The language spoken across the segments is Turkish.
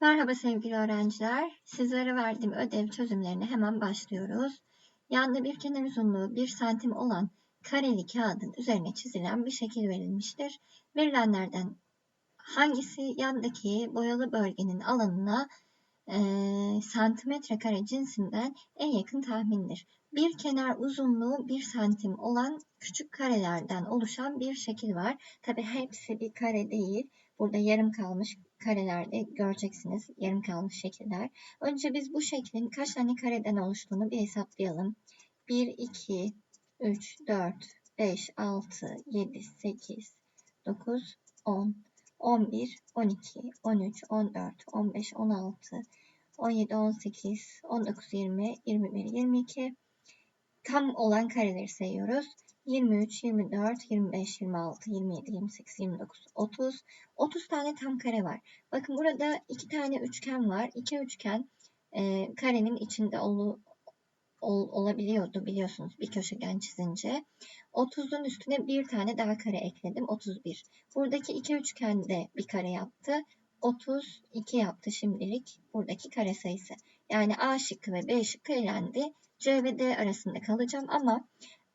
Merhaba sevgili öğrenciler. Sizlere verdiğim ödev çözümlerine hemen başlıyoruz. Yanda bir kenar uzunluğu 1 santim olan kareli kağıdın üzerine çizilen bir şekil verilmiştir. Verilenlerden hangisi yandaki boyalı bölgenin alanına e, santimetre kare cinsinden en yakın tahmindir? Bir kenar uzunluğu 1 santim olan küçük karelerden oluşan bir şekil var. Tabi hepsi bir kare değil. Burada yarım kalmış karelerde göreceksiniz yarım kalmış şekiller. Önce biz bu şeklin kaç tane kareden oluştuğunu bir hesaplayalım. 1, 2, 3, 4, 5, 6, 7, 8, 9, 10, 11, 12, 13, 14, 15, 16, 17, 18, 19, 20, 21, 22. Tam olan kareleri sayıyoruz. 23, 24, 25, 26, 27, 28, 29, 30. 30 tane tam kare var. Bakın burada iki tane üçgen var. İki üçgen e, karenin içinde ol, ol, olabiliyordu biliyorsunuz bir köşegen çizince. 30'un üstüne bir tane daha kare ekledim. 31. Buradaki iki üçgen de bir kare yaptı. 32 yaptı şimdilik buradaki kare sayısı. Yani A şıkkı ve B şıkkı elendi. C ve D arasında kalacağım ama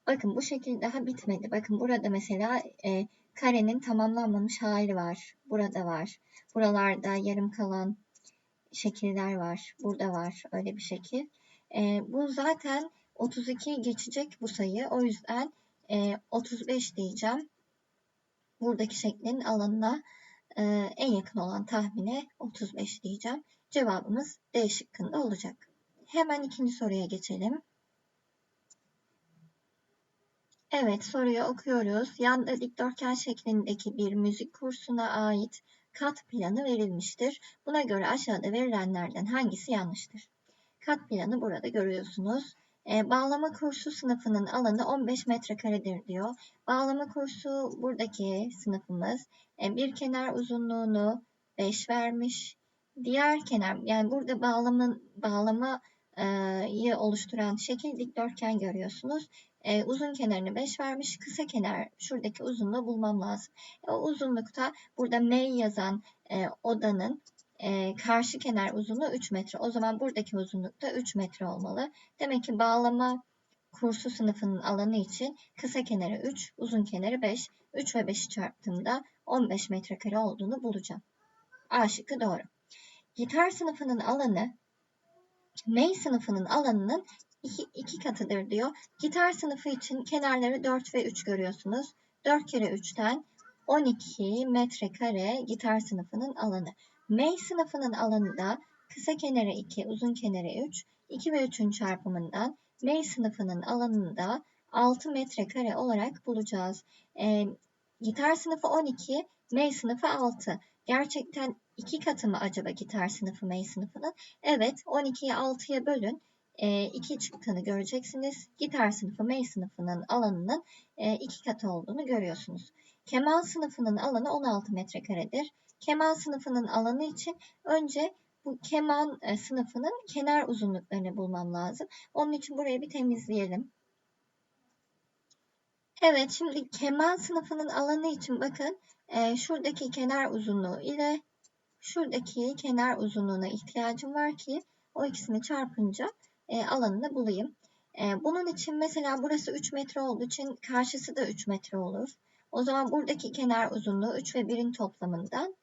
Bakın bu şekil daha bitmedi. Bakın burada mesela e, karenin tamamlanmamış hali var. Burada var. Buralarda yarım kalan şekiller var. Burada var öyle bir şekil. E, bu zaten 32 geçecek bu sayı. O yüzden e, 35 diyeceğim. Buradaki şeklin alanına e, en yakın olan tahmine 35 diyeceğim. Cevabımız D şıkkında olacak. Hemen ikinci soruya geçelim. Evet, soruyu okuyoruz. Yanda dikdörtgen şeklindeki bir müzik kursuna ait kat planı verilmiştir. Buna göre aşağıda verilenlerden hangisi yanlıştır? Kat planı burada görüyorsunuz. E, bağlama kursu sınıfının alanı 15 metrekaredir diyor. Bağlama kursu buradaki sınıfımız. E, bir kenar uzunluğunu 5 vermiş. Diğer kenar yani burada bağlama, bağlamayı oluşturan şekil dikdörtgen görüyorsunuz. E, uzun kenarını 5 vermiş. Kısa kenar şuradaki uzunluğu bulmam lazım. E, o uzunlukta burada M yazan e, odanın e, karşı kenar uzunluğu 3 metre. O zaman buradaki uzunluk da 3 metre olmalı. Demek ki bağlama kursu sınıfının alanı için kısa kenarı 3, uzun kenarı 5. 3 ve 5'i çarptığımda 15 metrekare olduğunu bulacağım. A şıkkı doğru. Gitar sınıfının alanı May sınıfının alanının 2, 2 katıdır diyor. Gitar sınıfı için kenarları 4 ve 3 görüyorsunuz. 4 kere 3'ten 12 metrekare gitar sınıfının alanı. May sınıfının alanı da kısa kenarı 2, uzun kenarı 3. 2 ve 3'ün çarpımından May sınıfının alanını da 6 metrekare olarak bulacağız. E, gitar sınıfı 12, May sınıfı 6. Gerçekten iki katı mı acaba gitar sınıfı May sınıfının? Evet 12'yi 6'ya bölün e, iki çıktığını göreceksiniz. Gitar sınıfı May sınıfının alanının e, iki katı olduğunu görüyorsunuz. Keman sınıfının alanı 16 metrekaredir. Keman sınıfının alanı için önce bu keman e, sınıfının kenar uzunluklarını bulmam lazım. Onun için burayı bir temizleyelim. Evet şimdi keman sınıfının alanı için bakın e, şuradaki kenar uzunluğu ile şuradaki kenar uzunluğuna ihtiyacım var ki o ikisini çarpınca e, alanını bulayım. E, bunun için mesela burası 3 metre olduğu için karşısı da 3 metre olur. O zaman buradaki kenar uzunluğu 3 ve 1'in toplamından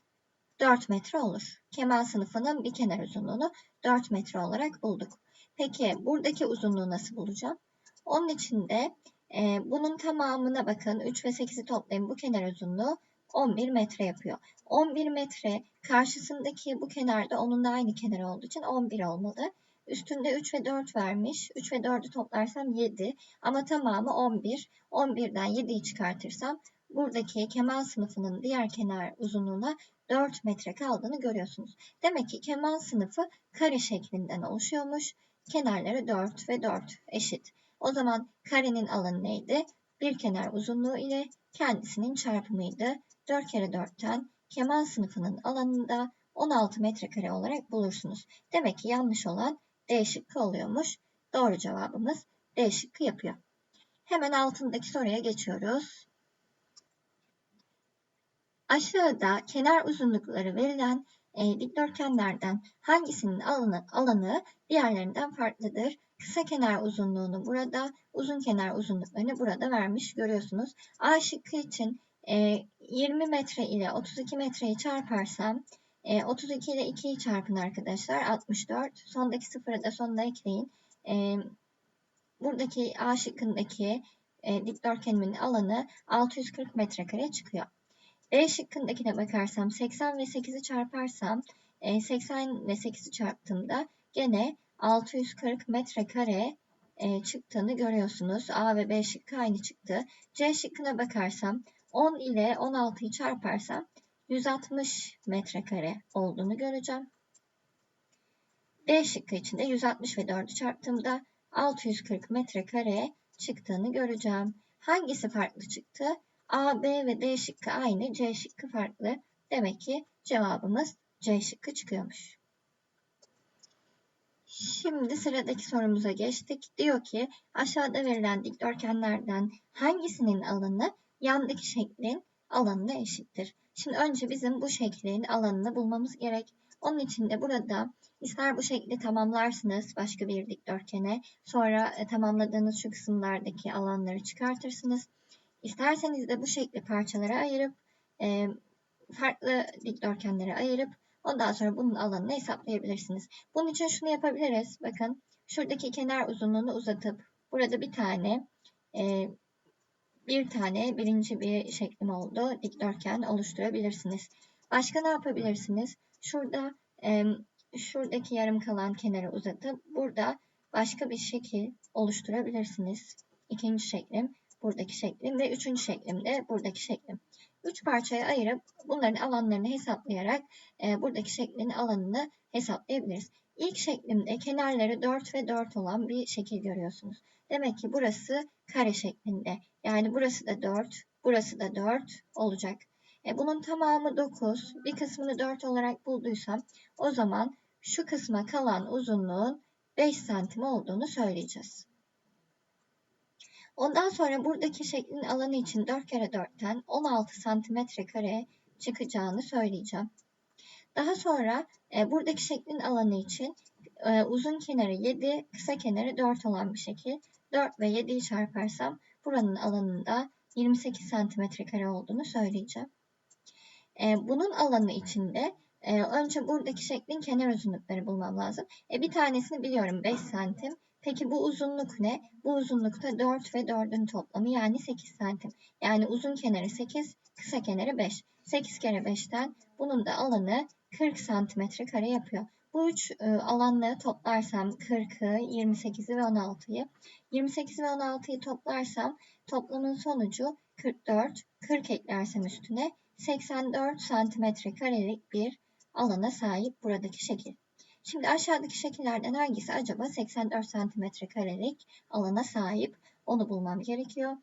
4 metre olur. Kemal sınıfının bir kenar uzunluğunu 4 metre olarak bulduk. Peki buradaki uzunluğu nasıl bulacağım? Onun için de e, bunun tamamına bakın 3 ve 8'i toplayın bu kenar uzunluğu 11 metre yapıyor. 11 metre karşısındaki bu kenarda onun da aynı kenar olduğu için 11 olmalı. Üstünde 3 ve 4 vermiş. 3 ve 4'ü toplarsam 7 ama tamamı 11. 11'den 7'yi çıkartırsam buradaki keman sınıfının diğer kenar uzunluğuna 4 metre kaldığını görüyorsunuz. Demek ki keman sınıfı kare şeklinden oluşuyormuş. Kenarları 4 ve 4 eşit. O zaman karenin alanı neydi? Bir kenar uzunluğu ile kendisinin çarpımıydı. 4 kere 4'ten keman sınıfının alanında 16 metrekare olarak bulursunuz. Demek ki yanlış olan D şıkkı oluyormuş. Doğru cevabımız D şıkkı yapıyor. Hemen altındaki soruya geçiyoruz. Aşağıda kenar uzunlukları verilen e, dikdörtgenlerden hangisinin alanı, alanı diğerlerinden farklıdır? Kısa kenar uzunluğunu burada, uzun kenar uzunluklarını burada vermiş görüyorsunuz. A şıkkı için e, 20 metre ile 32 metreyi çarparsam e, 32 ile 2'yi çarpın arkadaşlar 64. Sondaki sıfırı da sonuna ekleyin. E, buradaki A şıkkındaki e, dikdörtgenimin alanı 640 metrekare çıkıyor. B şıkkındakine bakarsam 80 ve 8'i çarparsam e, 80 ve 8'i çarptığımda gene 640 metrekare e, çıktığını görüyorsunuz. A ve B şıkkı aynı çıktı. C şıkkına bakarsam 10 ile 16'yı çarparsam 160 metrekare olduğunu göreceğim. D şıkkı için de 160 ve 4'ü çarptığımda 640 metrekare çıktığını göreceğim. Hangisi farklı çıktı? A, B ve D şıkkı aynı, C şıkkı farklı. Demek ki cevabımız C şıkkı çıkıyormuş. Şimdi sıradaki sorumuza geçtik. Diyor ki aşağıda verilen dikdörtgenlerden hangisinin alanı yandaki şeklin alanına eşittir? Şimdi önce bizim bu şeklin alanını bulmamız gerek. Onun için de burada ister bu şekli tamamlarsınız başka bir dikdörtgene. Sonra e, tamamladığınız şu kısımlardaki alanları çıkartırsınız. İsterseniz de bu şekli parçalara ayırıp e, farklı dikdörtgenlere ayırıp ondan sonra bunun alanını hesaplayabilirsiniz. Bunun için şunu yapabiliriz. Bakın şuradaki kenar uzunluğunu uzatıp burada bir tane e, bir tane birinci bir şeklim oldu. Dikdörtgen oluşturabilirsiniz. Başka ne yapabilirsiniz? Şurada e, şuradaki yarım kalan kenarı uzatıp burada başka bir şekil oluşturabilirsiniz. İkinci şeklim buradaki şeklim ve üçüncü şeklim de buradaki şeklim. Üç parçaya ayırıp bunların alanlarını hesaplayarak e, buradaki şeklin alanını hesaplayabiliriz. İlk şeklimde kenarları 4 ve 4 olan bir şekil görüyorsunuz. Demek ki burası kare şeklinde. Yani burası da 4, burası da 4 olacak. E, bunun tamamı 9. Bir kısmını 4 olarak bulduysam o zaman şu kısma kalan uzunluğun 5 santim olduğunu söyleyeceğiz. Ondan sonra buradaki şeklin alanı için 4 kere 4'ten 16 santimetre kare çıkacağını söyleyeceğim. Daha sonra e, buradaki şeklin alanı için e, uzun kenarı 7, kısa kenarı 4 olan bir şekil. 4 ve 7'yi çarparsam buranın alanında 28 santimetre kare olduğunu söyleyeceğim. E, bunun alanı içinde e, önce buradaki şeklin kenar uzunlukları bulmam lazım. E, bir tanesini biliyorum 5 santim. Peki bu uzunluk ne? Bu uzunlukta 4 ve 4'ün toplamı yani 8 santim. Yani uzun kenarı 8, kısa kenarı 5. 8 kere 5'ten bunun da alanı 40 santimetre kare yapıyor. Bu üç e, alanları toplarsam 40'ı, 28'i ve 16'yı. 28 ve 16'yı toplarsam toplamın sonucu 44. 40 eklersem üstüne 84 santimetre karelik bir alana sahip buradaki şekil. Şimdi aşağıdaki şekillerden hangisi acaba 84 santimetre karelik alana sahip? Onu bulmam gerekiyor.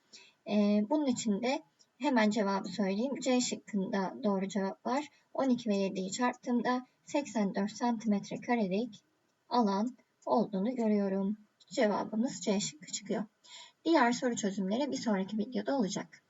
Ee, bunun için de hemen cevabı söyleyeyim. C şıkkında doğru cevap var. 12 ve 7'yi çarptığımda 84 santimetre karelik alan olduğunu görüyorum. Cevabımız C şıkkı çıkıyor. Diğer soru çözümleri bir sonraki videoda olacak.